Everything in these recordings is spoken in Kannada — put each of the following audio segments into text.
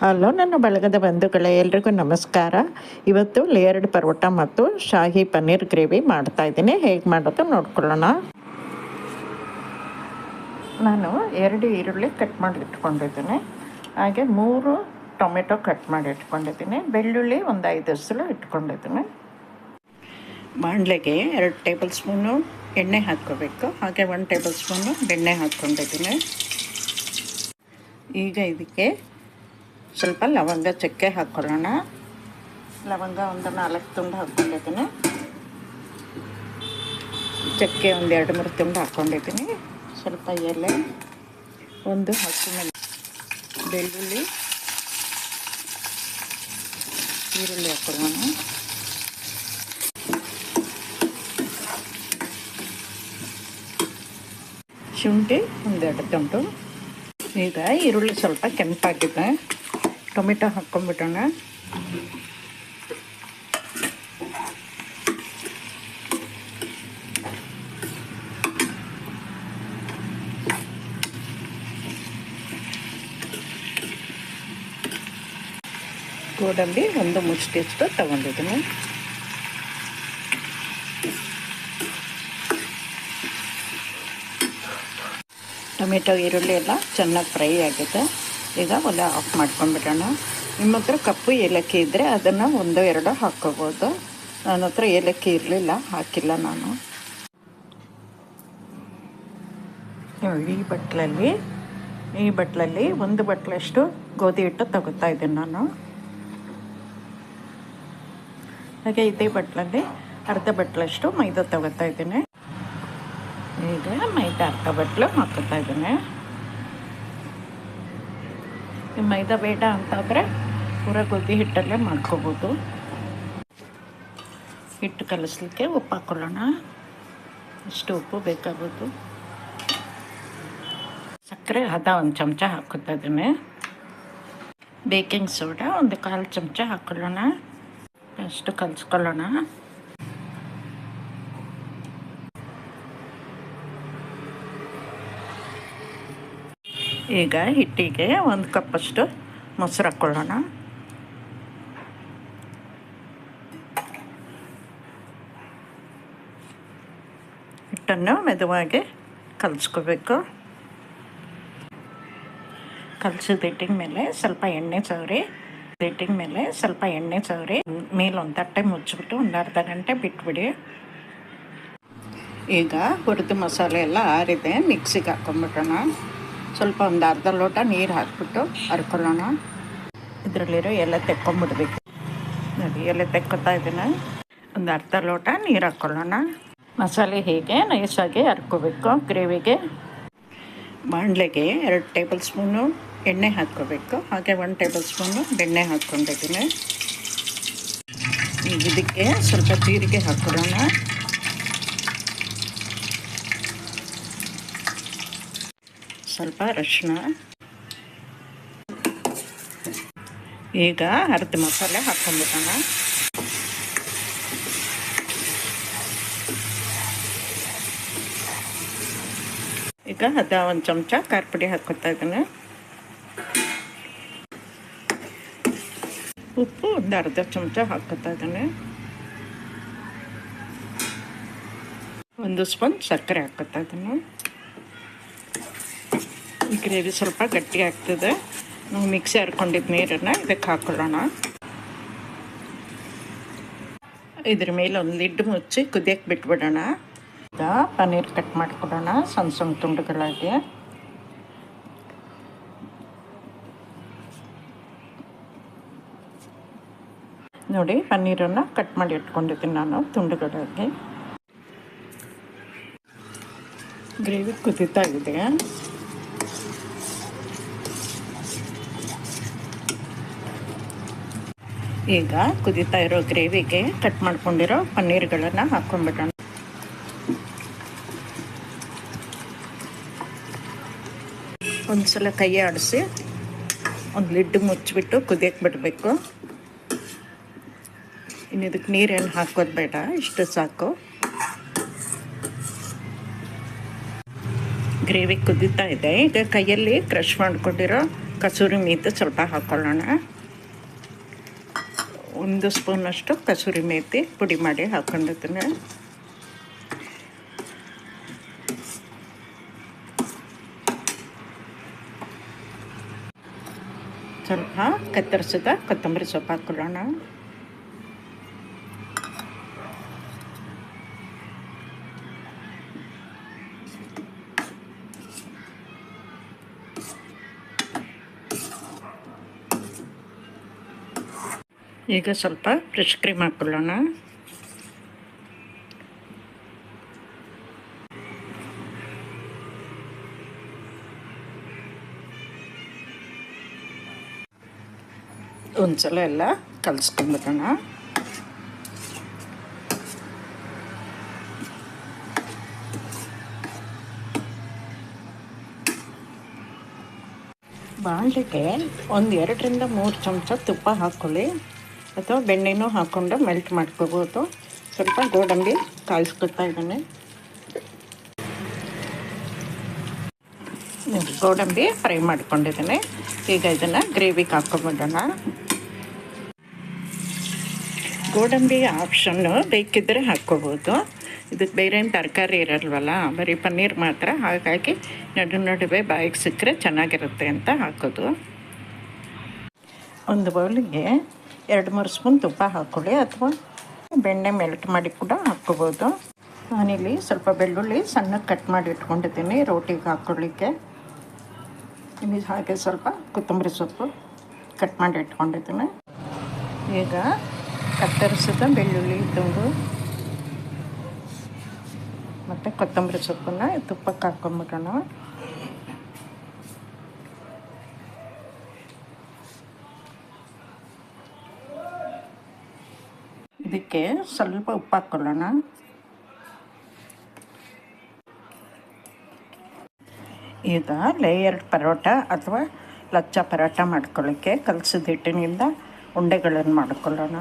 ಹಲೋ, ನನ್ನ ಬಳಗದ ಬಂಧುಗಳೇ, ಎಲ್ರಿಗೂ ನಮಸ್ಕಾರ. ಇವತ್ತು ಲೇಯರ್ಡ್ ಪರೋಟ ಮತ್ತು ಶಾಹಿ ಪನ್ನೀರ್ ಗ್ರೇವಿ ಮಾಡ್ತಾ ಇದ್ದೀನಿ. ಹೇಗೆ ಮಾಡೋದು ನೋಡ್ಕೊಳ್ಳೋಣ. ನಾನು ಎರಡು ಈರುಳ್ಳಿ ಕಟ್ ಮಾಡಿ ಇಟ್ಕೊಂಡಿದ್ದೀನಿ ಹಾಗೆ ಮೂರು ಟೊಮೆಟೊ ಕಟ್ ಮಾಡಿ ಇಟ್ಕೊಂಡಿದ್ದೀನಿ ಬೆಳ್ಳುಳ್ಳಿ ಒಂದು ಐದು ಹಸಲು ಇಟ್ಕೊಂಡಿದ್ದೀನಿ. ಬಾಣಲೆಗೆ ಎರಡು ಟೇಬಲ್ ಸ್ಪೂನು ಎಣ್ಣೆ ಹಾಕ್ಕೋಬೇಕು. ಹಾಗೆ ಒಂದು ಟೇಬಲ್ ಸ್ಪೂನು ಬೆಣ್ಣೆ ಹಾಕ್ಕೊಂಡಿದ್ದೀನಿ. ಈಗ ಇದಕ್ಕೆ ಸ್ವಲ್ಪ ಲವಂಗ ಚಕ್ಕೆ ಹಾಕ್ಕೊಳ್ಳೋಣ. ಲವಂಗ ಒಂದು ನಾಲ್ಕು ತುಂಡು ಹಾಕ್ಕೊಂಡಿದ್ದೀನಿ. ಚಕ್ಕೆ ಒಂದು ಎರಡು ಮೂರು ತುಂಡು ಹಾಕ್ಕೊಂಡಿದ್ದೀನಿ. ಸ್ವಲ್ಪ ಎಲೆ, ಒಂದು ಹಸಿಮೆಣೆ ಬೆಳ್ಳುಳ್ಳಿ, ಈರುಳ್ಳಿ ಹಾಕ್ಕೊಳ್ಳೋಣ. ಶುಂಠಿ ಒಂದೆರಡು ತುಂಡು. ಈಗ ಈರುಳ್ಳಿ ಸ್ವಲ್ಪ ಕೆಂಪಾಗಿದೆ. ಟೊಮೆಟೊ ಹಾಕ್ಕೊಂಬಿಟ್ಟೋಣ ಗೋಡಂಬಿ ಒಂದು ಮುಷ್ಟಿಷ್ಟು ತಗೊಂಡಿದ್ದೀನಿ. ಟೊಮೆಟೊ ಈರುಳ್ಳಿ ಎಲ್ಲ ಚೆನ್ನಾಗಿ ಫ್ರೈ ಆಗಿದೆ. ಈಗ ಒಲೆ ಆಫ್ ಮಾಡ್ಕೊಂಡ್ಬಿಡೋಣ. ನಿಮ್ಮ ಹತ್ರ ಕಪ್ಪು ಏಲಕ್ಕಿ ಇದ್ದರೆ ಅದನ್ನು ಒಂದು, ಎರಡು ಹಾಕ್ಕೋಬೋದು ನನ್ನ ಹತ್ರ ಏಲಕ್ಕಿ ಇರಲಿಲ್ಲ, ಹಾಕಿಲ್ಲ ನಾನು. ಈ ಬಟ್ಲಲ್ಲಿ ಈ ಬಟ್ಲಲ್ಲಿ ಒಂದು ಬಟ್ಲಷ್ಟು ಗೋಧಿ ಹಿಟ್ಟು ತಗೋತಾ ಇದ್ದೀನಿ ನಾನು. ಹಾಗೆ ಇದೇ ಬಟ್ಲಲ್ಲಿ ಅರ್ಧ ಬಟ್ಲಷ್ಟು ಮೈದಾ ತಗೋತಾ ಇದ್ದೀನಿ. ಈಗ ಮೈದಾ ಅರ್ಧ ಬಟ್ಲು ಹಾಕೋತಾ ಇದ್ದೀನಿ. ಮೈದಾ ಬೇಡ ಅಂತಂದರೆ ಪೂರ ಗೋಧಿ ಹಿಟ್ಟಲ್ಲೇ ಮಾಡ್ಕೋಬೋದು. ಹಿಟ್ಟು ಕಲಿಸ್ಲಿಕ್ಕೆ ಉಪ್ಪು ಹಾಕ್ಕೊಳ್ಳೋಣ ಇಷ್ಟು ಉಪ್ಪು ಬೇಕಾಗೋದು. ಸಕ್ಕರೆ ಹದ ಒಂದು ಚಮಚ ಹಾಕುತ್ತೆ ಬೇಕಿಂಗ್ ಸೋಡಾ ಒಂದು ಕಾಲು ಚಮಚ ಹಾಕ್ಕೊಳ್ಳೋಣ ಅಷ್ಟು ಕಲಿಸ್ಕೊಳ್ಳೋಣ. ಈಗ ಹಿಟ್ಟಿಗೆ ಒಂದು ಕಪ್ಪಷ್ಟು ಮೊಸರು ಹಾಕ್ಕೊಳ್ಳೋಣ. ಹಿಟ್ಟನ್ನು ಮೆದುವಾಗಿ ಕಲಸ್ಕೋಬೇಕು. ಕಲಸಿದ ಹಿಟ್ಟಿನ ಮೇಲೆ ಸ್ವಲ್ಪ ಎಣ್ಣೆ ಸವರಿ. ಹಿಟ್ಟಿನ ಮೇಲೆ ಸ್ವಲ್ಪ ಎಣ್ಣೆ ಸವರಿ. ಮೇಲೆ ಒಂದು ತಟ್ಟೆ ಮುಚ್ಚಿಬಿಟ್ಟು ಒಂದು ಅರ್ಧ ಗಂಟೆ ಬಿಟ್ಬಿಡಿ. ಈಗ ಹುರಿದು ಮಸಾಲೆ ಎಲ್ಲ ಆರಿದೆ ಮಿಕ್ಸಿಗೆ ಹಾಕೊಂಡ್ಬಿಟ್ಟೋಣ ಸ್ವಲ್ಪ ಒಂದು ಅರ್ಧ ಲೋಟ ನೀರು ಹಾಕ್ಬಿಟ್ಟು ಹರ್ಕೊಳ್ಳೋಣ ಇದರಲ್ಲಿರೋ ಎಲ್ಲ ತೆಕ್ಕೊಂಬಿಡ್ಬೇಕು. ನೋಡಿ ಎಲ್ಲ ತೆಕ್ಕೊತಾ ಇದ್ದೀನಿ. ಒಂದು ಅರ್ಧ ಲೋಟ ನೀರು ಹಾಕ್ಕೊಳ್ಳೋಣ. ಮಸಾಲೆ ಹೀಗೆ ನೈಸಾಗಿ ಹರ್ಕೋಬೇಕು ಗ್ರೇವಿಗೆ? ಬಾಣಲೆಗೆ ಎರಡು ಟೇಬಲ್ ಸ್ಪೂನು ಎಣ್ಣೆ ಹಾಕ್ಕೋಬೇಕು. ಹಾಗೆ ಒಂದು ಟೇಬಲ್ ಸ್ಪೂನು ಬೆಣ್ಣೆ ಹಾಕ್ಕೊಂಡಿದ್ದೀನಿ. ಇದಕ್ಕೆ ಸ್ವಲ್ಪ ಜೀರಿಗೆ ಹಾಕ್ಕೊಳ್ಳೋಣ. ಸ್ವಲ್ಪ ಅರಶಿನ ಈಗ ಅರ್ಧ ಮಸಾಲೆ ಹಾಕೊಂಡ್ಬಿಡೋಣ ಈಗ ಅದ ಒಂದು ಚಮಚ ಖಾರ ಪುಡಿ ಹಾಕೋತಾ ಉಪ್ಪು ಒಂದು ಅರ್ಧ ಚಮಚ ಹಾಕೋತಾ ಇದ್ದಾನೆ. ಒಂದು ಸ್ಪೂನ್ ಸಕ್ಕರೆ ಹಾಕೋತಾ ಇದ್ದೀನಿ. ಗ್ರೇವಿ ಸ್ವಲ್ಪ ಗಟ್ಟಿ ಆಗ್ತದೆ. ನಾವು ಮಿಕ್ಸಿ ಹರ್ಕೊಂಡಿದ್ದ ನೀರನ್ನು ಇದಕ್ಕೆ ಹಾಕೊಳ್ಳೋಣ. ಇದ್ರ ಮೇಲೆ ಒಂದು ಲಿಡ್ ಮುಚ್ಚಿ ಕುದಿಯಕ್ಕೆ ಬಿಟ್ಬಿಡೋಣ. ಈಗ ಪನ್ನೀರ್ ಕಟ್ ಮಾಡ್ಕೊಡೋಣ ಸಣ್ಣ ಸಣ್ಣ ತುಂಡುಗಳಾಗಿ. ನೋಡಿ, ಪನ್ನೀರನ್ನು ಕಟ್ ಮಾಡಿ ಇಟ್ಕೊಂಡಿದ್ದೀನಿ ನಾನು ತುಂಡುಗಳಾಗಿ. ಗ್ರೇವಿ ಕುದೀತಾ ಇದೆ. ಈಗ ಕುದೀತಾ ಇರೋ ಗ್ರೇವಿಗೆ ಕಟ್ ಮಾಡ್ಕೊಂಡಿರೋ ಪನ್ನೀರ್ಗಳನ್ನು ಹಾಕ್ಕೊಂಡ್ಬಿಡೋಣ. ಒಂದು ಸಲ ಕೈ ಆಡಿಸಿ ಒಂದು ಲಿಡ್ ಮುಚ್ಚಿಬಿಟ್ಟು ಕುದಿಯಕ್ಕೆ ಬಿಡಬೇಕು. ಇನ್ನು ಇದಕ್ಕೆ ನೀರೇನು ಹಾಕೋದು ಬೇಡ, ಇಷ್ಟು ಸಾಕು. ಗ್ರೇವಿ ಕುದೀತಾ ಇದೆ. ಈಗ ಕೈಯಲ್ಲಿ ಕ್ರಷ್ ಮಾಡ್ಕೊಂಡಿರೋ ಕಸೂರಿ ಮೀತು ಸ್ವಲ್ಪ ಹಾಕ್ಕೊಳ್ಳೋಣ ಒಂದು ಸ್ಪೂನಷ್ಟು ಕಸೂರಿ ಮೇಥಿ ಪುಡಿ ಮಾಡಿ ಹಾಕ್ಕೊಂಡಿದ್ದೀನಿ ಸ್ವಲ್ಪ ಕತ್ತರಿಸಿದ ಕೊತ್ತಂಬರಿ ಸೊಪ್ಪು ಹಾಕ್ಕೊಳ್ಳೋಣ ಈಗ ಸ್ವಲ್ಪ ಫ್ರೆಶ್ ಕ್ರೀಮ್ ಹಾಕ್ಕೊಳ್ಳೋಣ ಒಂದ್ಸಲ ಎಲ್ಲ ಕಲಿಸ್ಕೊಂಡ್ಬಿಡೋಣ ಬಾಣಲಿಗೆ ಒಂದು ಎರಡರಿಂದ ಮೂರು ಚಮಚ ತುಪ್ಪ ಹಾಕ್ಕೊಳ್ಳಿ ಅಥವಾ ಬೆಣ್ಣೆನೂ ಹಾಕ್ಕೊಂಡು ಮೆಲ್ಟ್ ಮಾಡ್ಕೋಬೋದು. ಸ್ವಲ್ಪ ಗೋಡಂಬಿ ಕಾಯಿಸ್ಕೊತಾ ಇದ್ದಾನೆ. ಗೋಡಂಬಿ ಫ್ರೈ ಮಾಡ್ಕೊಂಡಿದ್ದೀನಿ. ಈಗ ಇದನ್ನು ಗ್ರೇವಿಗೆ ಹಾಕ್ಕೊಂಬಿಡೋಣ. ಗೋಡಂಬಿ ಆಪ್ಷನ್ನು ಬೇಕಿದ್ದರೆ ಹಾಕ್ಕೋಬೋದು. ಇದಕ್ಕೆ ಬೇರೆ ತರಕಾರಿ ಇರಲ್ವಲ್ಲ, ಬರೀ ಪನ್ನೀರ್ ಮಾತ್ರ, ಹಾಗಾಗಿ ನಡು ನಡುವೆ ಬಾಯಿಗೆ ಸಿಕ್ಕರೆ ಚೆನ್ನಾಗಿರುತ್ತೆ ಅಂತ ಹಾಕೋದು. ಒಂದು ಬೌಲಿಗೆ ಎರಡು ಮೂರು ಸ್ಪೂನ್ ತುಪ್ಪ ಹಾಕ್ಕೊಳ್ಳಿ ಅಥವಾ ಬೆಣ್ಣೆ ಮೆಲ್ಟ್ ಮಾಡಿ ಕೂಡ ಹಾಕ್ಕೋಬೋದು. ನಾನಿಲ್ಲಿ ಸ್ವಲ್ಪ ಬೆಳ್ಳುಳ್ಳಿ ಸಣ್ಣಗೆ ಕಟ್ ಮಾಡಿ ಇಟ್ಕೊಂಡಿದ್ದೀನಿ, ರೋಟಿಗೆ ಹಾಕ್ಕೊಳ್ಳಿಕ್ಕೆ ಇಲ್ಲಿ ಹಾಗೆ ಸ್ವಲ್ಪ ಕೊತ್ತಂಬರಿ ಸೊಪ್ಪು ಕಟ್ ಮಾಡಿ ಇಟ್ಕೊಂಡಿದ್ದೀನಿ. ಈಗ ಕತ್ತರಿಸಿದ ಬೆಳ್ಳುಳ್ಳಿ ತುಂಡು ಮತ್ತು ಕೊತ್ತಂಬರಿ ಸೊಪ್ಪನ್ನು ತುಪ್ಪಕ್ಕೆ ಹಾಕ್ಕೊಂಬಿಡೋಣ. ಇದಕ್ಕೆ ಸ್ವಲ್ಪ ಉಪ್ಪು ಹಾಕ್ಕೊಳ್ಳೋಣ ಈಗ ಲೇಯರ್ಡ್ ಪರೋಟ ಅಥವಾ ಲಚ್ಚ ಪರೋಟ ಮಾಡ್ಕೊಳ್ಳೋಕ್ಕೆ ಕಲಸಿದ ಹಿಟ್ಟಿನಿಂದ ಉಂಡೆಗಳನ್ನು ಮಾಡ್ಕೊಳ್ಳೋಣ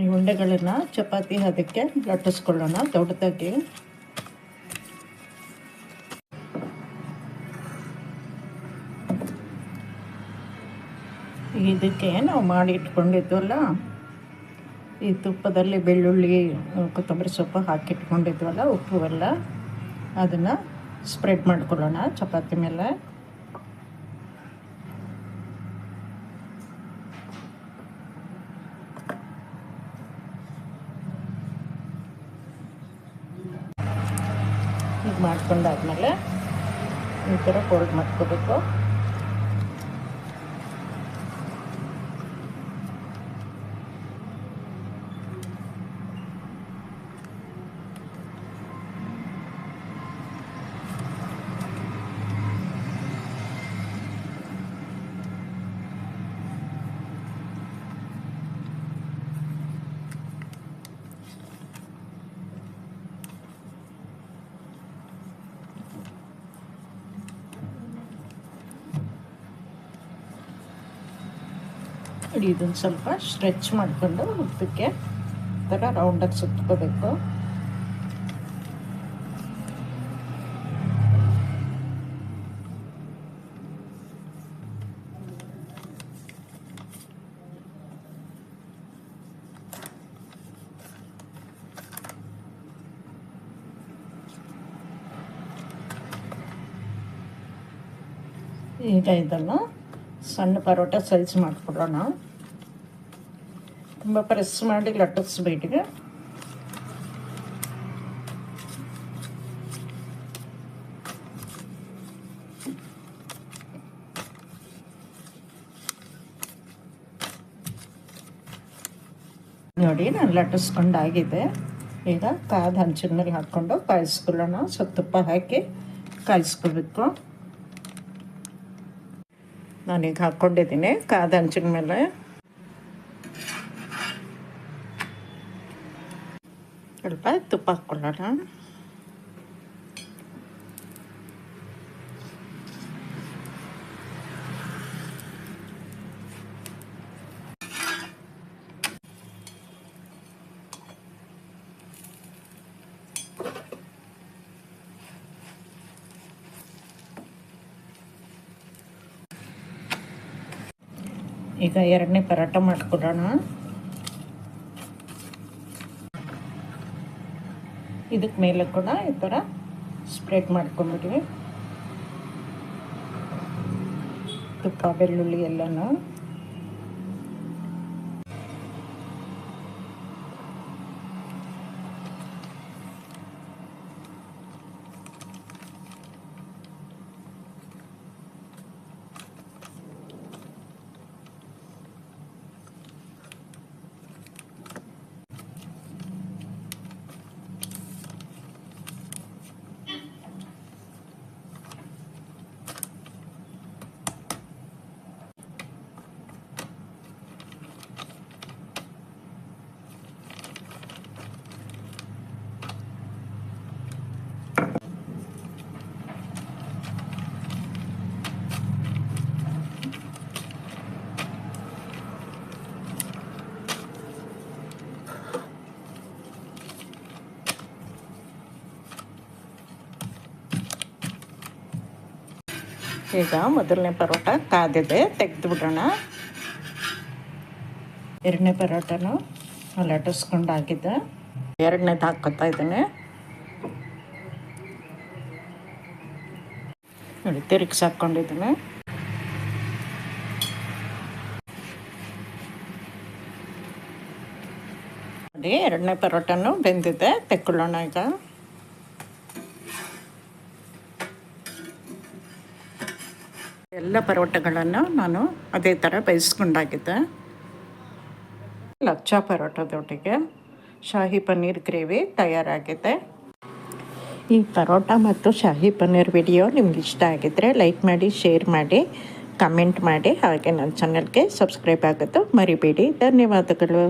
ಈ ಉಂಡೆಗಳನ್ನು ಚಪಾತಿ ಅದಕ್ಕೆ ಲಟ್ಟಿಸ್ಕೊಳ್ಳೋಣ ದೊಡ್ಡದಾಗಿ. ಇದಕ್ಕೆ ನಾವು ಮಾಡಿ ಇಟ್ಕೊಂಡಿದ್ವಲ್ಲ, ಈ ತುಪ್ಪದಲ್ಲಿ ಬೆಳ್ಳುಳ್ಳಿ, ಕೊತ್ತಂಬರಿ ಸೊಪ್ಪು ಹಾಕಿಟ್ಕೊಂಡಿದ್ವಲ್ಲ ಉಪ್ಪು ಎಲ್ಲ ಅದನ್ನು ಸ್ಪ್ರೆಡ್ ಮಾಡ್ಕೊಳ್ಳೋಣ ಚಪಾತಿ ಮೇಲೆ ಈಗ ಮಾಡ್ಕೊಂಡಾದ್ಮೇಲೆ ಈ ಥರ ಫೋಲ್ಡ್ ಮಾಡ್ಕೋಬೇಕು. ಇದನ್ನು ಸ್ವಲ್ಪ ಸ್ಟ್ರೆಚ್ ಮಾಡಿಕೊಂಡು ಉದ್ದಕ್ಕೆ ಥರ ರೌಂಡಾಗಿ ಸುತ್ಕೋಬೇಕು. ಈಗ ಇದನ್ನು ಸಣ್ಣ ಪರೋಟ ಸೈಜ್ ಮಾಡಿಕೊಡೋಣ. ತುಂಬ ಪ್ರೆಸ್ ಮಾಡಿ ಲಟ್ಟಿಸ್ಬೇಡಿ ನೋಡಿ, ನಾನು ಲಟ್ಟಿಸ್ಕೊಂಡಾಗಿದೆ. ಈಗ ಕಾದ ಹಂಚಿನ ಮೇಲೆ ಹಾಕ್ಕೊಂಡು ಕಾಯಿಸ್ಕೊಳ್ಳೋಣ. ಸ್ವಲ್ಪ ತುಪ್ಪ ಹಾಕಿ ಕಾಯಿಸ್ಕೊಬೇಕು. ನಾನೀಗ ಹಾಕ್ಕೊಂಡಿದ್ದೀನಿ ಕಾದ ಹಂಚಿನ ಮೇಲೆ. ಸ್ವಲ್ಪ ತುಪ್ಪ ಹಾಕ್ಕೊಳ್ಳೋಣ ಈಗ ಎರಡನೇ ಪರಾಟ ಮಾಡ್ಕೊಡೋಣ ಇದಕ್ಕೆ ಮೇಲೆ ಕೂಡ ಈ ಥರ ಸ್ಪ್ರೆಡ್ ಮಾಡ್ಕೊಂಬಿಡ್ವಿ ತುಪ್ಪ ಬೆಳ್ಳುಳ್ಳಿ ಎಲ್ಲನೂ. ಈಗ ಮೊದಲನೇ ಪರೋಟ ಕಾದಿದೆ ತೆಗೆದು ಬಿಡೋಣ ಎರಡನೇ ಪರೋಟನು ಆಗಿದ್ದೆ ಎರಡನೇದು ಹಾಕ್ಕೊತಾ ಇದ್ದೀನಿ. ನೋಡಿ ತಿರುಗಿಸಿ ಹಾಕ್ಕೊಂಡಿದ್ದೀನಿ ನೋಡಿ, ಎರಡನೇ ಪರೋಟನು ಬೆಂದಿದೆ, ತೆಕ್ಕೊಳ್ಳೋಣ ಈಗ. ಎಲ್ಲ ಪರೋಟಗಳನ್ನು ನಾನು ಅದೇ ಥರ ಬೇಯಿಸ್ಕೊಂಡಾಗಿದ್ದೆ. ಲಚ್ಚ ಪರೋಟದೊಟ್ಟಿಗೆ ಶಾಹಿ ಪನ್ನೀರ್ ಗ್ರೇವಿ ತಯಾರಾಗಿದೆ. ಈ ಪರೋಟ ಮತ್ತು ಶಾಹಿ ಪನ್ನೀರ್ ವಿಡಿಯೋ ನಿಮ್ಗೆ ಇಷ್ಟ ಆಗಿದ್ದರೆ ಲೈಕ್ ಮಾಡಿ, ಶೇರ್ ಮಾಡಿ, ಕಮೆಂಟ್ ಮಾಡಿ, ಹಾಗೆ ನನ್ನ ಚಾನಲ್ಗೆ ಸಬ್ಸ್ಕ್ರೈಬ್ ಆಗೋದು ಮರಿಬೇಡಿ. ಧನ್ಯವಾದಗಳು.